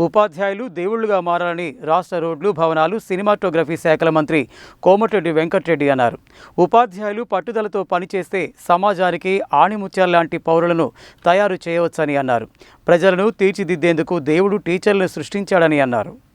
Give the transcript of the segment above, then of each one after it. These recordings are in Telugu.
ఉపాధ్యాయులు దేవుళ్ళుగా మారాలని రాష్ట్ర రోడ్లు భవనాలు సినిమాటోగ్రఫీ శాఖల మంత్రి కోమటిరెడ్డి వెంకటరెడ్డి అన్నారు. ఉపాధ్యాయులు పట్టుదలతో పనిచేస్తే సమాజానికి ఆణిముత్యాల లాంటి పౌరులను తయారు చేయవచ్చని అన్నారు. ప్రజలను తీర్చిదిద్దేందుకు దేవుడు టీచర్లను సృష్టించాడని అన్నారు.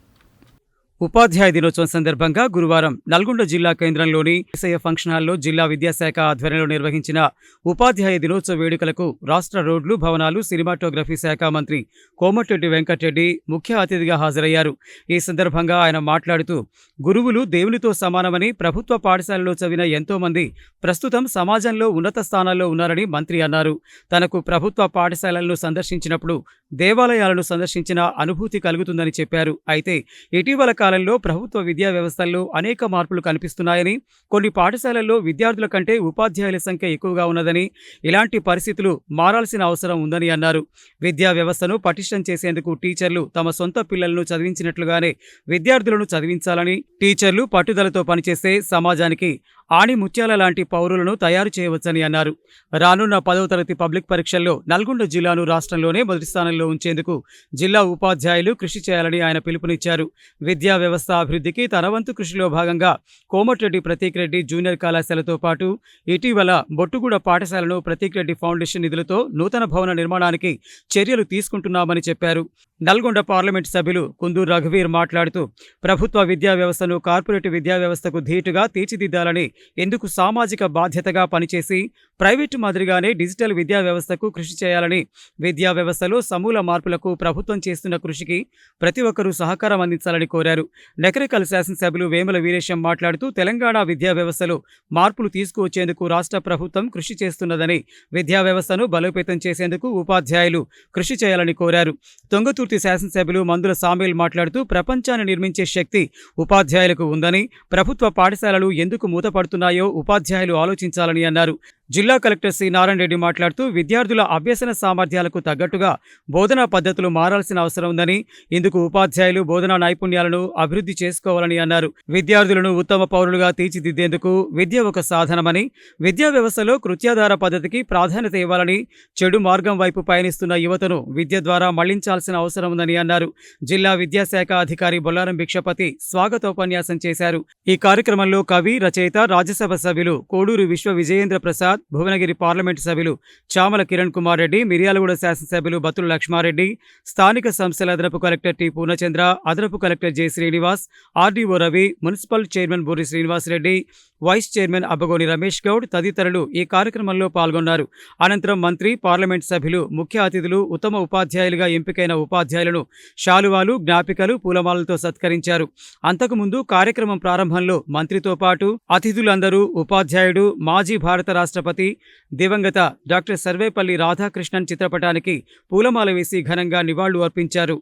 ఉపాధ్యాయ దినోత్సవం సందర్భంగా గురువారం నల్గొండ జిల్లా కేంద్రంలోని ఎస్ఐ ఫంక్షన్ హాల్లో జిల్లా విద్యాశాఖ ఆధ్వర్యంలో నిర్వహించిన ఉపాధ్యాయ దినోత్సవ వేడుకలకు రాష్ట్ర రోడ్లు భవనాలు సినిమాటోగ్రఫీ శాఖ మంత్రి కోమటిరెడ్డి వెంకటరెడ్డి ముఖ్య అతిథిగా హాజరయ్యారు. ఈ సందర్భంగా ఆయన మాట్లాడుతూ గురువులు దేవునితో సమానమని ప్రభుత్వ పాఠశాలలో చదివిన ఎంతో మంది ప్రస్తుతం సమాజంలో ఉన్నత స్థానాల్లో ఉన్నారని మంత్రి అన్నారు. తనకు ప్రభుత్వ పాఠశాలలను సందర్శించినప్పుడు దేవాలయాలను సందర్శించిన అనుభూతి కలుగుతుందని చెప్పారు. అయితే ఇటీవల కాలంలో ప్రభుత్వ విద్యా వ్యవస్థల్లో అనేక మార్పులు కనిపిస్తున్నాయని కొన్ని పాఠశాలల్లో విద్యార్థుల కంటే ఉపాధ్యాయుల సంఖ్య ఎక్కువగా ఉన్నదని ఇలాంటి పరిస్థితులు మారాల్సిన అవసరం ఉందని అన్నారు. విద్యా వ్యవస్థను పటిష్టం చేసేందుకు టీచర్లు తమ సొంత పిల్లలను చదివించినట్లుగానే విద్యార్థులను చదివించాలని టీచర్లు పట్టుదలతో పనిచేస్తే సమాజానికి ఆణి ముత్యాల లాంటి పౌరులను తయారు చేయవచ్చని అన్నారు. రానున్న పదవ తరగతి పబ్లిక్ పరీక్షల్లో నల్గొండ జిల్లాను రాష్ట్రంలోనే మొదటి స్థానంలో ఉంచేందుకు జిల్లా ఉపాధ్యాయులు కృషి చేయాలని ఆయన పిలుపునిచ్చారు. విద్యా వ్యవస్థ అభివృద్ధికి తన వంతు కృషిలో భాగంగా కోమటిరెడ్డి ప్రతీక్ రెడ్డి జూనియర్ కళాశాలతో పాటు ఇటీవల బొట్టుగూడ పాఠశాలను ప్రతీక్ రెడ్డి ఫౌండేషన్ నిధులతో నూతన భవన నిర్మాణానికి చర్యలు తీసుకుంటున్నామని చెప్పారు. నల్గొండ పార్లమెంట్ సభ్యులు కుందూరు రఘువీర్ మాట్లాడుతూ ప్రభుత్వ విద్యా వ్యవస్థను కార్పొరేట్ విద్యా వ్యవస్థకు ధీటుగా తీర్చిదిద్దాలని ఎందుకు సామాజిక బాధ్యతగా పనిచేసి ప్రైవేటు మాదిరిగానే డిజిటల్ విద్యా వ్యవస్థకు కృషి చేయాలని విద్యా వ్యవస్థలో సమూల మార్పులకు ప్రభుత్వం చేస్తున్న కృషికి ప్రతి ఒక్కరూ సహకారం అందించాలని కోరారు. నకరికల్ శాసనసభ్యులు వేముల వీరేశం మాట్లాడుతూ తెలంగాణ విద్యా వ్యవస్థలో మార్పులు తీసుకువచ్చేందుకు రాష్ట్ర ప్రభుత్వం కృషి చేస్తున్నదని విద్యా వ్యవస్థను బలోపేతం చేసేందుకు ఉపాధ్యాయులు కృషి చేయాలని కోరారు. తొంగతూరు తొంగతుర్తి శాసనసభ్యులు మందుల సామీల్ మాట్లాడుతూ ప్రపంచాన్ని నిర్మించే శక్తి ఉపాధ్యాయులకు ఉందని ప్రభుత్వ పాఠశాలలు ఎందుకు మూతపడుతున్నాయో ఉపాధ్యాయులు ఆలోచించాలని అన్నారు. జిల్లా కలెక్టర్ సి నారాయణ రెడ్డి మాట్లాడుతూ విద్యార్థుల అభ్యసన సామర్థ్యాలకు తగ్గట్టుగా బోధనా పద్ధతులు మారాల్సిన అవసరం ఉందని ఇందుకు ఉపాధ్యాయులు బోధనా నైపుణ్యాలను అభివృద్ధి చేసుకోవాలని అన్నారు. విద్యార్థులను ఉత్తమ పౌరులుగా తీర్చిదిద్దేందుకు విద్య ఒక సాధనమని విద్యా వ్యవస్థలో కృత్యాధార పద్ధతికి ప్రాధాన్యత ఇవ్వాలని చెడు మార్గం వైపు పయనిస్తున్న యువతను విద్య ద్వారా మళ్ళించాల్సిన అవసరం ఉందని అన్నారు. జిల్లా విద్యాశాఖ అధికారి బొల్లారం భిక్షపతి స్వాగతోపన్యాసం చేశారు. ఈ కార్యక్రమంలో కవి రచయిత రాజ్యసభ సభ్యులు కోడూరు విశ్వ విజయేంద్ర ప్రసాద్ భువనగిరి పార్లమెంటు సభ్యులు చామల కిరణ్ కుమార్ రెడ్డి మిర్యాలగూడ శాసనసభ్యులు బతుల లక్ష్మారెడ్డి స్థానిక సంస్థల అదనపు కలెక్టర్ టి పూర్ణచంద్ర అదనపు collector J Srinivas RDO Ravi municipal chairman Boori Srinivas Reddy vice chairman Abbagoni Ramesh Goud తదితరులు ఈ కార్యక్రమంలో పాల్గొన్నారు. అనంతరం మంత్రి పార్లమెంట్ సభ్యులు ముఖ్య అతిథులు ఉత్తమ ఉపాధ్యాయులుగా ఎంపికైన ఉపాధ్యాయులను శాలువాలు జ్ఞాపికలు పూలమాలతో సత్కరించారు. అంతకుముందు కార్యక్రమం ప్రారంభంలో మంత్రితో పాటు అతిథులందరూ ఉపాధ్యాయుడు మాజీ భారత రాష్ట్రపతి దివంగత డాక్టర్ సర్వేపల్లి రాధాకృష్ణన్ చిత్రపటానికి పూలమాల వేసి ఘనంగా నివాళులు అర్పించారు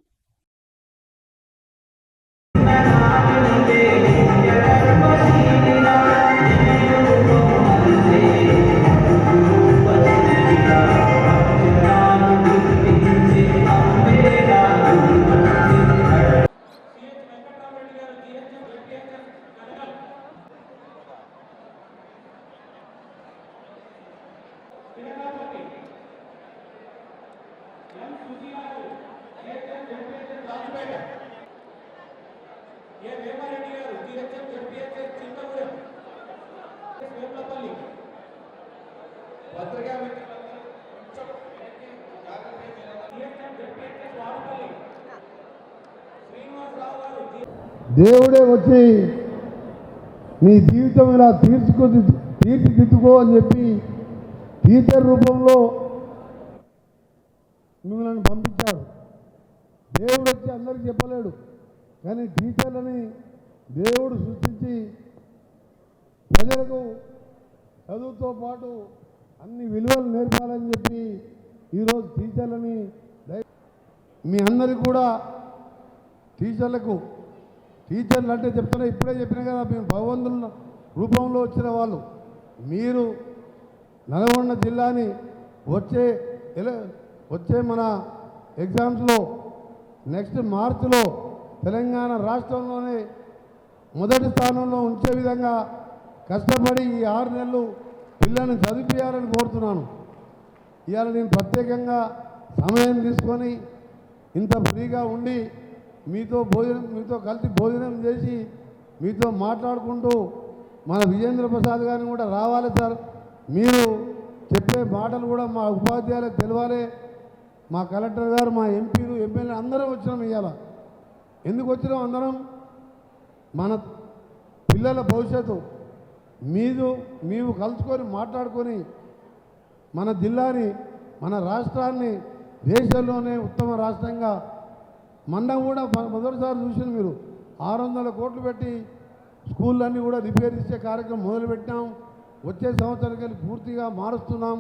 దేవుడే వచ్చి నీ జీవితం ఇలా తీర్చుకో తీర్చిదిద్దుకో అని చెప్పి టీచర్ రూపంలో మిమ్మల్ని పంపించాడు. దేవుడు వచ్చి అందరికీ చెప్పలేడు. కానీ టీచర్లని దేవుడు సృష్టించి ప్రజలకు చదువుతో పాటు అన్ని విలువలు నేర్పాలని చెప్పి ఈరోజు టీచర్లని మీ అందరికీ కూడా టీచర్లకు టీచర్లు అంటే చెప్తున్నా ఇప్పుడే చెప్పిన కదా మేము భగవంతుల రూపంలో వచ్చిన వాళ్ళు. మీరు నల్గొండ జిల్లాని వచ్చే వచ్చే మన ఎగ్జామ్స్లో నెక్స్ట్ మార్చిలో తెలంగాణ రాష్ట్రంలోనే మొదటి స్థానంలో ఉంచే విధంగా కష్టపడి ఈ ఆరు నెలలు పిల్లల్ని చదివించాలని కోరుతున్నాను. ఇవాళ నేను ప్రత్యేకంగా సమయం తీసుకొని ఇంత ఫ్రీగా ఉండి మీతో భోజనం మీతో కలిసి భోజనం చేసి మీతో మాట్లాడుకుంటూ మన విజేంద్ర ప్రసాద్ గారిని కూడా రావాలి సార్. మీరు చెప్పే మాటలు కూడా మా ఉపాధ్యాయులకు తెలవాలే. మా కలెక్టర్ గారు మా ఎంపీలు ఎమ్మెల్యే అందరం వచ్చినాం ఇవాళ ఎందుకు వచ్చినాం అందరం? మన పిల్లల భవిష్యత్తు. మీరు మేము కలుసుకొని మాట్లాడుకొని మన జిల్లాని మన రాష్ట్రాన్ని దేశంలోనే ఉత్తమ రాష్ట్రంగా మండం కూడా మొదటిసారి చూసిన మీరు. ఆరు వందల కోట్లు పెట్టి స్కూళ్ళన్నీ కూడా రిపేర్ ఇచ్చే కార్యక్రమం మొదలుపెట్టాం వచ్చే సంవత్సరానికి పూర్తిగా మారుస్తున్నాం.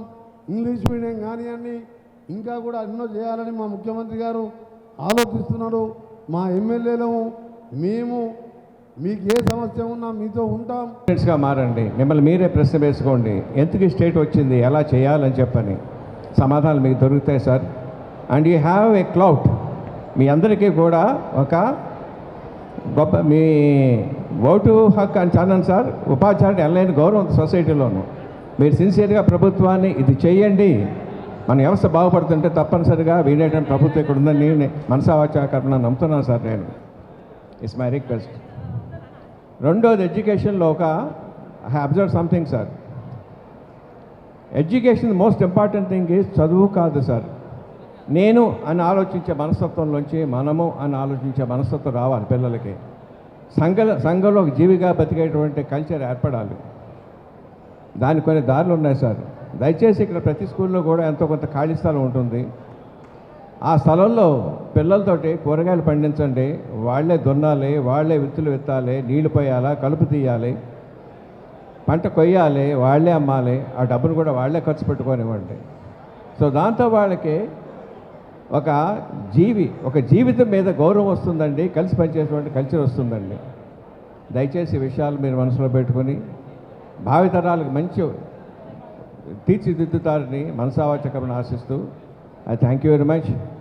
ఇంగ్లీష్ మీడియం కానివ్వండి ఇంకా కూడా ఎన్నో చేయాలని మా ముఖ్యమంత్రి గారు ఆలోచిస్తున్నారు. మా ఎమ్మెల్యేలము మేము మీకు ఏ సమస్య ఉన్నా మీతో ఉంటాం. ఫ్రెండ్స్గా మారండి. మిమ్మల్ని మీరే ప్రశ్న వేసుకోండి. ఎందుకు ఈ స్టేట్ వచ్చింది? ఎలా చేయాలని చెప్పని సమాధానాలు మీకు దొరుకుతాయి sir. And you have a cloud మీ అందరికీ కూడా ఒక గొప్ప మీ ఓటు హక్ అని అన్నాను సార్ ఉపాధ్యాయుడు ఎల్లైన గౌరవం సొసైటీలోను. మీరు సిన్సియర్గా ప్రభుత్వాన్ని ఇది చేయండి. మన వ్యవస్థ బాగుపడుతుంటే తప్పనిసరిగా వీలైన ప్రభుత్వం ఇక్కడ ఉందని నేను మనసావాచాకరణ నమ్ముతున్నాను సార్ నేను. ఇట్స్ మై రిక్వెస్ట్ రెండోది ఎడ్యుకేషన్లో ఒక I observe something sir education most important thing is చదువు కాదు సార్ నేను అని ఆలోచించే మనస్తత్వంలోంచి మనము అని ఆలోచించే మనస్తత్వం రావాలి పిల్లలకి. సంఘ సంఘంలో ఒక జీవిగా బతికేటువంటి కల్చర్ ఏర్పడాలి. దాని కొన్ని దారులు ఉన్నాయి సార్. దయచేసి ఇక్కడ ప్రతి స్కూల్లో కూడా ఎంతో కొంత ఖాళీ స్థలం ఉంటుంది. ఆ స్థలంలో పిల్లలతోటి కూరగాయలు పండించండి. వాళ్ళే దున్నాలి వాళ్ళే విత్తులు విత్తాలి నీళ్ళు పోయాలా కలుపు తీయాలి పంట కొయ్యాలి వాళ్ళే అమ్మాలి ఆ డబ్బును కూడా వాళ్ళే ఖర్చు పెట్టుకోనివ్వండి. సో దాంతో వాళ్ళకి ఒక జీవి ఒక జీవితం మీద గౌరవం వస్తుందండి కలిసి పనిచేసేటువంటి కల్చర్ వస్తుందండి. దయచేసి విషయాలు మీరు మనసులో పెట్టుకొని భావితరాలకు మంచి తీర్చిదిద్దుతారని మనసావాచకమని ఆశిస్తూ I thank you very much